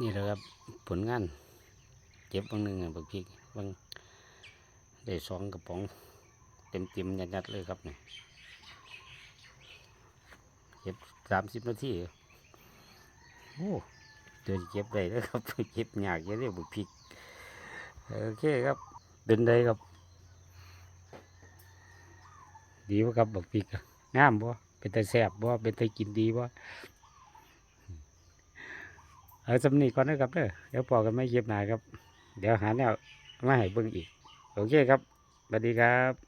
นี่แหละครับผลงานเก็บบางหนึ่งบางพีบางได้สองกระป๋อง เต็มเต็มๆยัดๆเลยครับเนี่ยเก็บสามสิบนาทีโอ้เจะเก็บได้แล้วครับเก็บยากเยอะเลยบางพีโอเคครับเป็นได้ครับ ดีวะครับบักพริกงามบ่เป็นตาแซ่บบ่เป็นตากินดีบ่ เอาสำนีก่อนนะครับเด้อเดี๋ยวพอกันไม่เย็บหนาครับ เดี๋ยวหาแนวมาให้เบิ่งอีก โอเคครับสวัสดีครับ